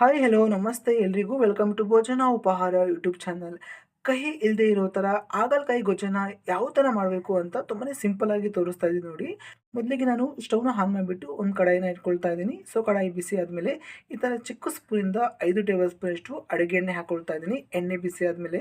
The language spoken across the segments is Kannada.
ಹಾಯ್ ಹಲೋ ನಮಸ್ತೆ ಎಲ್ರಿಗೂ. ವೆಲ್ಕಮ್ ಟು ಭೋಜನ ಉಪಹಾರ ಯೂಟ್ಯೂಬ್ ಚಾನಲ್ ಕಹಿ ಇಲ್ಲದೆ ಇರೋ ಥರ ಆಗಲ್ಕಾಯಿ ಗೊಜ್ಜನ ಯಾವ ಥರ ಮಾಡಬೇಕು ಅಂತ ತುಂಬಾ ಸಿಂಪಲ್ ಆಗಿ ತೋರಿಸ್ತಾ ಇದ್ದೀನಿ ನೋಡಿ. ಮೊದಲಿಗೆ ನಾನು ಸ್ಟವ್ನ ಆನ್ ಮಾಡಿಬಿಟ್ಟು ಒಂದು ಕಡಾಯಿನ ಇಟ್ಕೊಳ್ತಾ ಇದ್ದೀನಿ. ಸೊ ಕಡಾಯಿ ಬಿಸಿ ಆದಮೇಲೆ ಈ ಥರ ಚಿಕ್ಕ ಸ್ಪೂನಿಂದ ಐದು ಟೇಬಲ್ ಸ್ಪೂನಷ್ಟು ಅಡುಗೆ ಎಣ್ಣೆ ಹಾಕ್ಕೊಳ್ತಾ ಇದ್ದೀನಿ. ಎಣ್ಣೆ ಬಿಸಿ ಆದಮೇಲೆ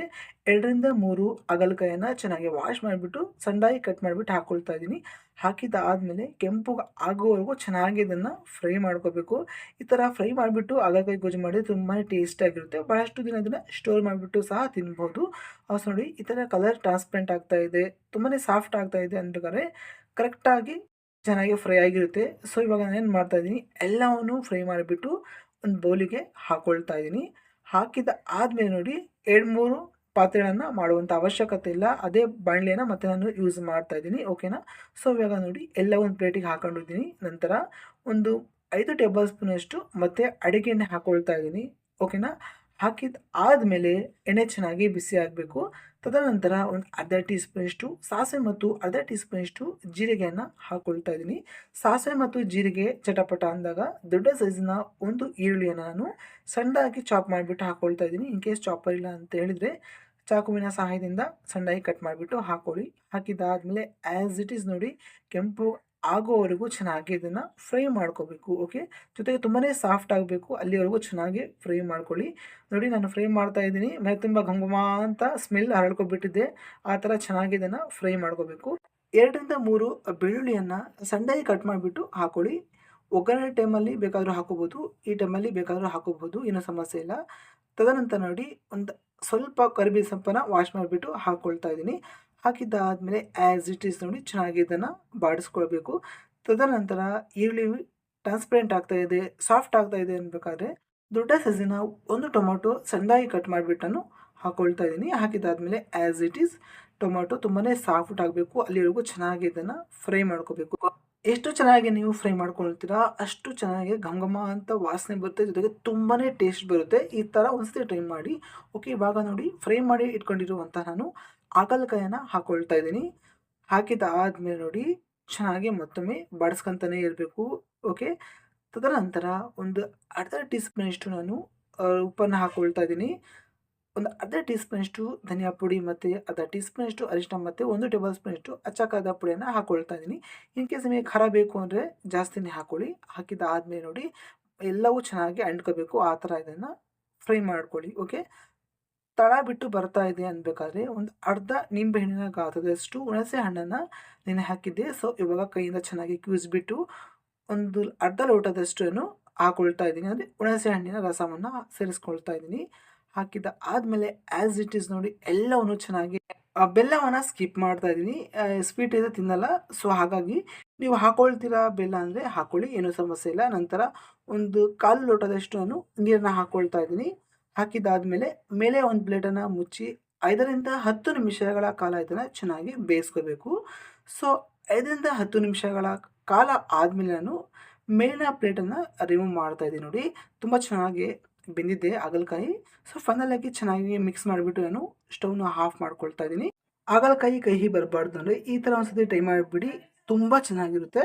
ಎರಡರಿಂದ ಮೂರು ಅಗಲಕಾಯನ್ನು ಚೆನ್ನಾಗಿ ವಾಶ್ ಮಾಡಿಬಿಟ್ಟು ಸಣ್ಣದಾಗಿ ಕಟ್ ಮಾಡಿಬಿಟ್ಟು ಹಾಕ್ಕೊಳ್ತಾ ಇದ್ದೀನಿ. ಹಾಕಿದ ಆದಮೇಲೆ ಕೆಂಪು ಆಗೋವರೆಗೂ ಚೆನ್ನಾಗಿ ಇದನ್ನು ಫ್ರೈ ಮಾಡ್ಕೋಬೇಕು. ಈ ಥರ ಫ್ರೈ ಮಾಡಿಬಿಟ್ಟು ಅಗಲಕಾಯಿ ಗೊಜ್ಜು ಮಾಡಿದ್ರೆ ತುಂಬಾ ಟೇಸ್ಟಾಗಿರುತ್ತೆ ಬಹಳಷ್ಟು ದಿನ ಇದನ್ನು ಸ್ಟೋರ್ ಮಾಡಿಬಿಟ್ಟು ಸಹ ತಿನ್ಬೋದು. ಸೊ ನೋಡಿ, ಈ ಥರ ಕಲರ್ ಟ್ರಾನ್ಸ್ಪರೆಂಟ್ ಆಗ್ತಾ ಇದೆ. ತುಂಬಾ ಸಾಫ್ಟ್ ಆಗ್ತಾ ಇದೆ ಅನ್ಬೇಕಾದ್ರೆ ಕರೆಕ್ಟಾಗಿ ಚೆನ್ನಾಗಿ ಫ್ರೈ ಆಗಿರುತ್ತೆ. ಸೊ ಇವಾಗ ನಾನೇನು ಮಾಡ್ತಾಯಿದ್ದೀನಿ ಎಲ್ಲವನ್ನು ಫ್ರೈ ಮಾಡಿಬಿಟ್ಟು ಒಂದು ಬೌಲಿಗೆ ಹಾಕ್ಕೊಳ್ತಾ ಇದ್ದೀನಿ. ಹಾಕಿದ ಆದಮೇಲೆ ನೋಡಿ, ಎರಡು ಮೂರು ಪಾತ್ರೆಗಳನ್ನು ಮಾಡುವಂಥ ಅವಶ್ಯಕತೆ ಇಲ್ಲ. ಅದೇ ಬಾಣಲೆಯನ್ನು ಮತ್ತೆ ನಾನು ಯೂಸ್ ಮಾಡ್ತಾ ಇದ್ದೀನಿ ಓಕೆನಾ ಸೊ ಇವಾಗ ನೋಡಿ ಎಲ್ಲ ಒಂದು ಪ್ಲೇಟಿಗೆ ಹಾಕೊಂಡಿದ್ದೀನಿ. ನಂತರ ಒಂದು ಐದು ಟೇಬಲ್ ಸ್ಪೂನಷ್ಟು ಮತ್ತು ಅಡುಗೆ ಎಣ್ಣೆ ಹಾಕ್ಕೊಳ್ತಾ ಇದ್ದೀನಿ ಓಕೆನಾ ಹಾಕಿದ ಆದಮೇಲೆ ಎಣ್ಣೆ ಚೆನ್ನಾಗಿ ಬಿಸಿ ಆಗಬೇಕು. ತದನಂತರ ಒಂದು ಅರ್ಧ ಟೀ ಸ್ಪೂನಷ್ಟು ಸಾಸಿವೆ ಮತ್ತು ಅರ್ಧ ಟೀ ಸ್ಪೂನಷ್ಟು ಜೀರಿಗೆಯನ್ನು ಹಾಕ್ಕೊಳ್ತಾ ಇದ್ದೀನಿ. ಸಾಸಿವೆ ಮತ್ತು ಜೀರಿಗೆ ಚಟಪಟ ಅಂದಾಗ ದೊಡ್ಡ ಸೈಜಿನ ಒಂದು ಈರುಳ್ಳಿಯನ್ನು ನಾನು ಸಣ್ಣದಾಗಿ ಚಾಪ್ ಮಾಡಿಬಿಟ್ಟು ಹಾಕ್ಕೊಳ್ತಾ ಇದ್ದೀನಿ. ಇನ್ ಕೇಸ್ ಚಾಪರ್ ಇಲ್ಲ ಅಂತ ಹೇಳಿದರೆ ಚಾಕುವಿನ ಸಹಾಯದಿಂದ ಸಣ್ಣದಾಗಿ ಕಟ್ ಮಾಡಿಬಿಟ್ಟು ಹಾಕೊಳ್ಳಿ. ಹಾಕಿದ್ದಾದಮೇಲೆ ಆ್ಯಸ್ ಇಟ್ ಈಸ್ ನೋಡಿ ಕೆಂಪು ಆಗೋವರೆಗೂ ಚೆನ್ನಾಗಿ ಇದನ್ನು ಫ್ರೈ ಮಾಡ್ಕೋಬೇಕು ಓಕೆ ಜೊತೆಗೆ ತುಂಬಾ ಸಾಫ್ಟ್ ಆಗಬೇಕು, ಅಲ್ಲಿವರೆಗೂ ಚೆನ್ನಾಗಿ ಫ್ರೈ ಮಾಡ್ಕೊಳ್ಳಿ. ನೋಡಿ, ನಾನು ಫ್ರೈ ಮಾಡ್ತಾ ಇದ್ದೀನಿ. ಮೈ ತುಂಬ ಗಂಗಮ ಅಂತ ಸ್ಮೆಲ್ ಹರಡ್ಕೊಬಿಟ್ಟಿದ್ದೆ ಆ ಥರ ಚೆನ್ನಾಗಿ ಇದನ್ನು ಫ್ರೈ ಮಾಡ್ಕೋಬೇಕು. ಎರಡರಿಂದ ಮೂರು ಬೆಳ್ಳುಳ್ಳಿಯನ್ನು ಸಣ್ಣದಾಗಿ ಕಟ್ ಮಾಡಿಬಿಟ್ಟು ಹಾಕೊಳ್ಳಿ. ಒಗ್ಗರಣೆ ಟೈಮಲ್ಲಿ ಬೇಕಾದರೂ ಹಾಕೋಬೋದು ಈ ಟೈಮಲ್ಲಿ ಬೇಕಾದರೂ ಹಾಕೋಬೋದು ಏನೂ ಸಮಸ್ಯೆ ಇಲ್ಲ. ತದನಂತರ ನೋಡಿ, ಒಂದು ಸ್ವಲ್ಪ ಕರಿಬೇವು ಸೊಪ್ಪನ್ನು ವಾಶ್ ಮಾಡಿಬಿಟ್ಟು ಹಾಕ್ಕೊಳ್ತಾ ಇದ್ದೀನಿ. ಹಾಕಿದ್ದಾದಮೇಲೆ ಆ್ಯಸ್ ಇಟ್ ಈಸ್ ನೋಡಿ ಚೆನ್ನಾಗಿ ಇದನ್ನು ಬಾಡಿಸ್ಕೊಳ್ಬೇಕು. ತದನಂತರ ಈರುಳ್ಳಿ ಟ್ರಾನ್ಸ್ಪರೆಂಟ್ ಆಗ್ತಾ ಇದೆ ಸಾಫ್ಟ್ ಆಗ್ತಾ ಇದೆ ಅನ್ಬೇಕಾದ್ರೆ ದೊಡ್ಡ ಸೈಜಿನ ಒಂದು ಟೊಮೊಟೊ ಸಣ್ಣದಾಗಿ ಕಟ್ ಮಾಡಿಬಿಟ್ಟನ್ನು ಹಾಕೊಳ್ತಾ ಇದ್ದೀನಿ ಹಾಕಿದ್ದಾದಮೇಲೆ ಆ್ಯಸ್ ಇಟ್ ಈಸ್ ಟೊಮೊಟೊ ತುಂಬಾ ಸಾಫ್ಟ್ ಆಗಬೇಕು, ಅಲ್ಲಿವರೆಗೂ ಚೆನ್ನಾಗಿ ಇದನ್ನು ಫ್ರೈ ಮಾಡ್ಕೋಬೇಕು ಎಷ್ಟು ಚೆನ್ನಾಗಿ ನೀವು ಫ್ರೈ ಮಾಡ್ಕೊಳ್ತೀರಾ, ಅಷ್ಟು ಚೆನ್ನಾಗಿ ಘಮ ಘಮ ಅಂತ ವಾಸನೆ ಬರುತ್ತೆ, ಜೊತೆಗೆ ತುಂಬಾ ಟೇಸ್ಟ್ ಬರುತ್ತೆ. ಈ ಥರ ಒಂದ್ಸತಿ ಟ್ರೈ ಮಾಡಿ ಓಕೆ ಇವಾಗ ನೋಡಿ ಫ್ರೈ ಮಾಡಿ ಇಟ್ಕೊಂಡಿರುವಂಥ ನಾನು ಹಾಗಲಕಾಯನ್ನು ಹಾಕ್ಕೊಳ್ತಾ ಇದ್ದೀನಿ. ಹಾಕಿದ ಆದಮೇಲೆ ನೋಡಿ, ಚೆನ್ನಾಗಿ ಮತ್ತೊಮ್ಮೆ ಬಾಡಿಸ್ಕೊತಾನೆ ಇರಬೇಕು ಓಕೆ ತದನಂತರ ಒಂದು ಅರ್ಧ ಟೀ ಸ್ಪೂನಷ್ಟು ನಾನು ಉಪ್ಪನ್ನು ಹಾಕ್ಕೊಳ್ತಾ ಇದ್ದೀನಿ. ಒಂದು ಅರ್ಧ ಟೀ ಸ್ಪೂನಷ್ಟು ಧನಿಯಾ ಪುಡಿ ಮತ್ತು ಅರ್ಧ ಟೀ ಸ್ಪೂನಷ್ಟು ಅರಿಶಿನ ಮತ್ತು ಒಂದು ಟೇಬಲ್ ಸ್ಪೂನಷ್ಟು ಅಚ್ಚಕಾದ ಪುಡಿಯನ್ನು ಹಾಕ್ಕೊಳ್ತಾ ಇದ್ದೀನಿ. ಇನ್ ಕೇಸ್ ನಿಮಗೆ ಖಾರ ಬೇಕು ಅಂದರೆ ಜಾಸ್ತಿನೇ ಹಾಕ್ಕೊಳ್ಳಿ ಹಾಕಿದ ಆದಮೇಲೆ ನೋಡಿ, ಎಲ್ಲವೂ ಚೆನ್ನಾಗಿ ಅಂಟ್ಕೋಬೇಕು. ಆ ಥರ ಇದನ್ನು ಫ್ರೈ ಮಾಡ್ಕೊಳ್ಳಿ, ಓಕೆ? ತಳ ಬಿಟ್ಟು ಬರ್ತಾ ಇದೆ ಅನ್ಬೇಕಾದ್ರೆ ಒಂದು ಅರ್ಧ ನಿಂಬೆಹಣ್ಣಿನ ಗಾತ್ರದಷ್ಟು ಹುಣಸೆ ಹಣ್ಣನ್ನು ನೆನೆ ಹಾಕಿದ್ದೆ. ಸೊ ಇವಾಗ ಕೈಯಿಂದ ಚೆನ್ನಾಗಿ ಕ್ಯೂಸ್ಬಿಟ್ಟು ಒಂದು ಅರ್ಧ ಲೋಟದಷ್ಟು ಹಾಕೊಳ್ತಾ ಇದ್ದೀನಿ. ಅಂದರೆ ಹುಣಸೆ ಹಣ್ಣಿನ ರಸವನ್ನು ಸೇರಿಸ್ಕೊಳ್ತಾ ಇದ್ದೀನಿ. ಹಾಕಿದ ಆದಮೇಲೆ ಆ್ಯಸ್ ಇಟ್ ಈಸ್ ನೋಡಿ ಎಲ್ಲವನ್ನು ಚೆನ್ನಾಗಿ ಬೆಲ್ಲವನ್ನು ಸ್ಕಿಪ್ ಮಾಡ್ತಾ ಇದ್ದೀನಿ. ಸ್ವೀಟ್ ಇದೆ ತಿನ್ನಲ್ಲ. ಸೊ ಹಾಗಾಗಿ ನೀವು ಹಾಕೊಳ್ತೀರಾ ಬೆಲ್ಲ ಅಂದರೆ ಹಾಕೊಳ್ಳಿ, ಏನೂ ಸಮಸ್ಯೆ ಇಲ್ಲ. ನಂತರ ಒಂದು ಕಾಲು ಲೋಟದಷ್ಟು ನಾನು ನೀರನ್ನ ಹಾಕ್ಕೊಳ್ತಾ ಇದ್ದೀನಿ. ಹಾಕಿದ್ದಾದಮೇಲೆ ಮೇಲೆ ಒಂದು ಪ್ಲೇಟನ್ನು ಮುಚ್ಚಿ ಐದರಿಂದ ಹತ್ತು ನಿಮಿಷಗಳ ಕಾಲ ಇದನ್ನು ಚೆನ್ನಾಗಿ ಬೇಯಿಸ್ಕೋಬೇಕು. ಸೊ ಐದರಿಂದ ಹತ್ತು ನಿಮಿಷಗಳ ಕಾಲ ಆದಮೇಲೆ ನಾನು ಮೇಲಿನ ಪ್ಲೇಟನ್ನು ರಿಮೂವ್ ಮಾಡ್ತಾ ಇದ್ದೀನಿ ನೋಡಿ. ತುಂಬ ಚೆನ್ನಾಗಿ ಬೆಂದಿದ್ದೆ ಹಾಗಲಕಾಯಿ. ಸೊ ಫೈನಲಾಗಿ ಚೆನ್ನಾಗಿ ಮಿಕ್ಸ್ ಮಾಡಿಬಿಟ್ಟು ನಾನು ಸ್ಟೌವ್ನ ಆಫ್ ಮಾಡ್ಕೊಳ್ತಾ ಇದ್ದೀನಿ. ಹಾಗಲಕಾಯಿ ಕಹಿ ಬರಬಾರ್ದು ಅಂದರೆ ಈ ಥರ ಒಂದ್ಸತಿ ಟ್ರೈ ಮಾಡಿಬಿಡಿ. ತುಂಬ ಚೆನ್ನಾಗಿರುತ್ತೆ.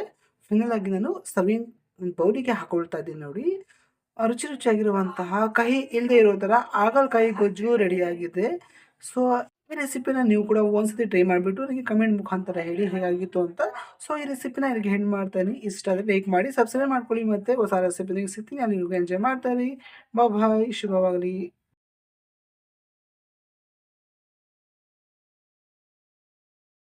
ಫೈನಲಾಗಿ ನಾನು ಸರ್ವಿಂಗ್ ಬೌಲಿಗೆ ಹಾಕೊಳ್ತಾ ಇದ್ದೀನಿ ನೋಡಿ. ರುಚಿ ರುಚಿಯಾಗಿರುವಂತಹ ಕಹಿ ಇಲ್ಲದೆ ಇರೋ ಥರ ಹಾಗಲಕಾಯಿ ಗೊಜ್ಜು ರೆಡಿಯಾಗಿದೆ ಸೊ ಈ ರೆಸಿಪಿನ ನೀವು ಕೂಡ ಒಂದ್ಸತಿ ಟ್ರೈ ಮಾಡಿಬಿಟ್ಟು ನನಗೆ ಕಮೆಂಟ್ ಮುಖಾಂತರ ಹೇಳಿ ಹೇಗಾಗಿತ್ತು ಅಂತ. ಸೊ ಈ ರೆಸಿಪಿನ ನನಗೆ ಹೆಣ್ಣು ಮಾಡ್ತಾನೆ. ಇಷ್ಟ ಆದರೆ ಲೈಕ್ ಮಾಡಿ ಸಬ್ಸ್ಕ್ರೈಬ್ ಮಾಡ್ಕೊಳ್ಳಿ ಮತ್ತು ಹೊಸ ರೆಸಿಪಿನಿಗೆ ಸಿಗ್ತೀನಿ. ಅಲ್ಲಿ ಎಂಜಾಯ್ ಮಾಡ್ತಾರೆ ಬಾಯ್ ಶುಭವಾಗಲಿ.